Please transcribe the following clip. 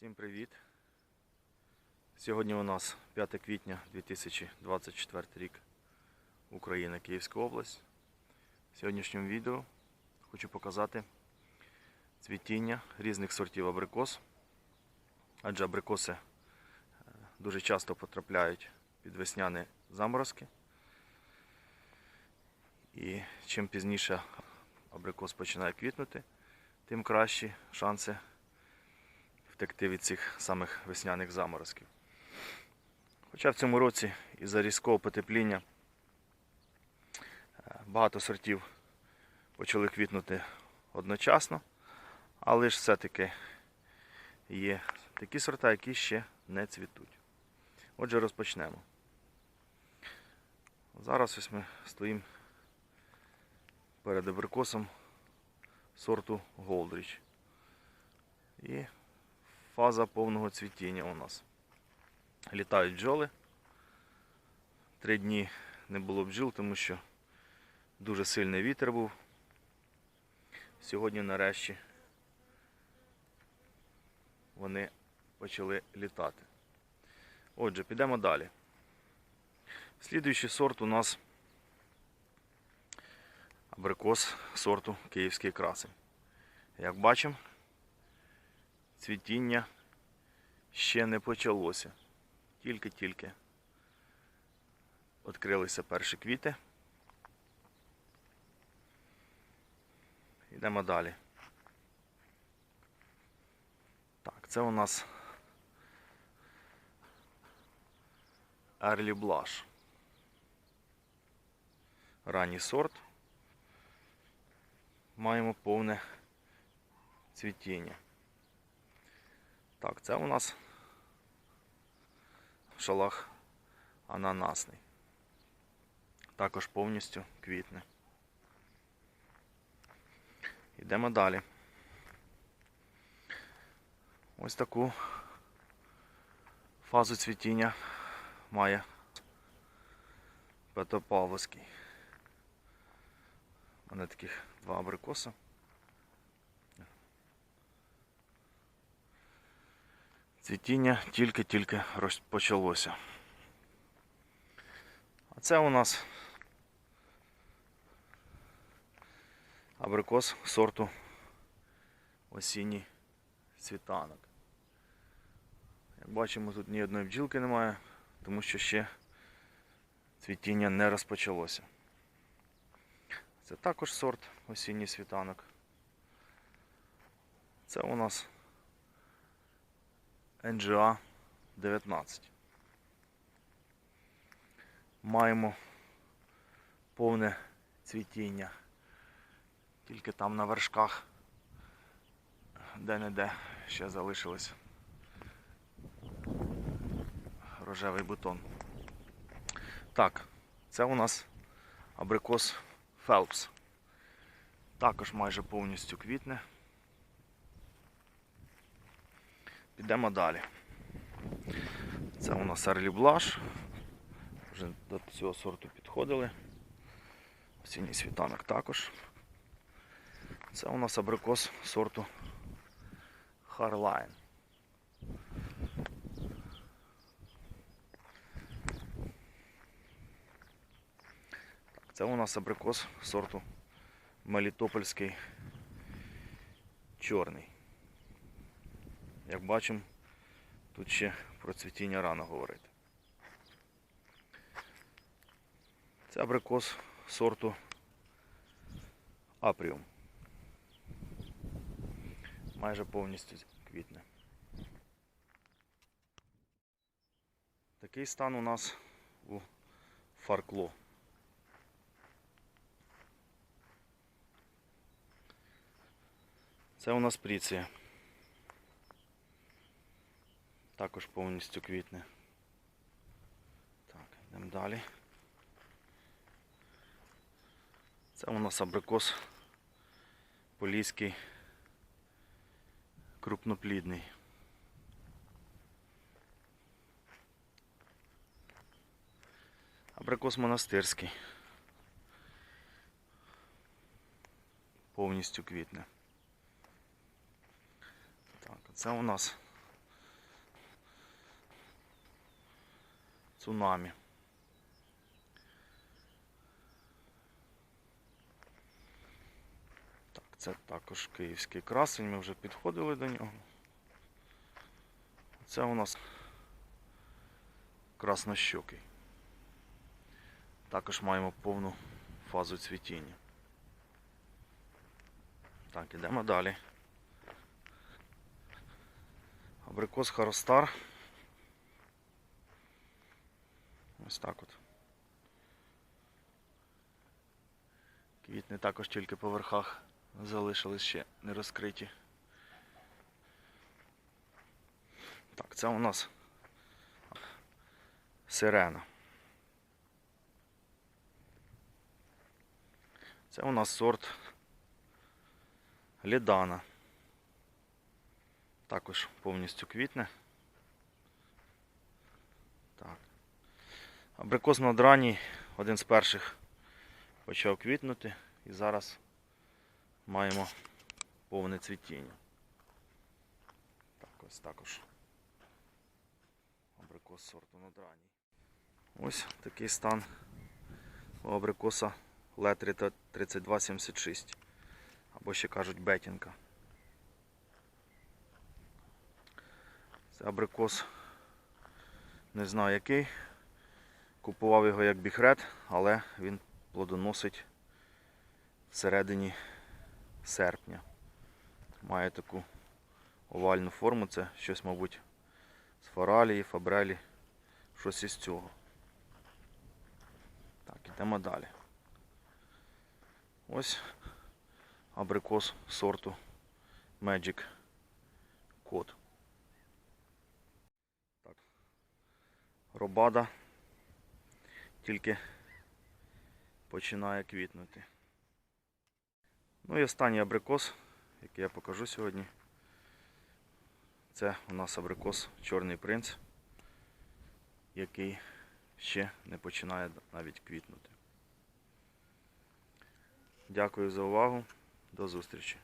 Всім привіт! Сьогодні у нас 5 квітня 2024 рік. Україна, Київська область. В сьогоднішньому відео хочу показати цвітіння різних сортів абрикос. Адже абрикоси е, дуже часто потрапляють під весняні заморозки. І чим пізніше абрикос починає квітнути, тим кращі шанси втекти від цих самих весняних заморозків. Хоча в цьому році із-за різкого потепління е, багато сортів почали квітнути одночасно, але ж все-таки є такі сорта, які ще не цвітуть. Отже, розпочнемо. Зараз ось ми стоїмо перед абрикосом сорту Голдріч. І фаза повного цвітіння у нас. Літають бджоли. Три дні не було бджіл, тому що дуже сильний вітер був. Сьогодні нарешті вони почали літати. Отже, підемо далі. Слідуючий сорт у нас абрикос сорту Київський красень. Як бачимо, цвітіння ще не почалося. Тільки-тільки відкрилися перші квіти. Йдемо далі. Так, це у нас Early Blush. Ранній сорт. Маємо повне цвітіння. Так, це у нас шалах ананасний. Також повністю квітне. Йдемо далі. Ось таку фазу цвітіння має Петропавловський. У мене таких два абрикоса. Цвітіння тільки-тільки розпочалося. А це у нас абрикос сорту осінній світанок. Як бачимо, тут ні одної бджілки немає, тому що ще цвітіння не розпочалося. Це також сорт осінній світанок. Це у нас NGA 19. Маємо повне цвітіння. Тільки там на вершках де-не-де ще залишилось рожевий бутон. Так, це у нас абрикос Phelps. Також майже повністю квітне. Підемо далі. Це у нас Blush. Вже до цього сорту підходили. Осінній світанок також. Це у нас абрикос сорту. Так, Це у нас абрикос сорту Мелітопольський чорний. Як бачимо, тут ще про цвітіння рано говорити. Це абрикос сорту Апріум. Майже повністю квітне. Такий стан у нас у фаркло. Це у нас пріція. Також повністю квітне. Так, йдемо далі. Це у нас абрикос поліський крупноплідний. Абрикос монастирський. Повністю квітне. Так, це у нас Цунамі. Так, це також київський красень, ми вже підходили до нього. Це у нас краснощокий. Також маємо повну фазу цвітіння. Так, ідемо далі. Абрикос Харостар. Ось так от. Квітни також тільки по верхах залишились ще не розкриті. Так, це у нас сирена. Це у нас сорт Лідана. Також повністю квітне. Так. Абрикос надранній, один з перших почав квітнути і зараз маємо повне цвітіння. Так, ось також абрикос сорту надранній. Ось такий стан у абрикоса Летрі 3276. Або ще кажуть бетінка. Це абрикос не знаю який. Купував його як біхрет, але він плодоносить всередині серпня. Має таку овальну форму, це щось, мабуть, з форалії, фабрелі, щось із цього. Так, ідемо далі. Ось абрикос сорту Magic Code. Робада тільки починає квітнути. Ну і останній абрикос, який я покажу сьогодні. Це у нас абрикос Чорний принц, який ще не починає навіть квітнути. Дякую за увагу. До зустрічі.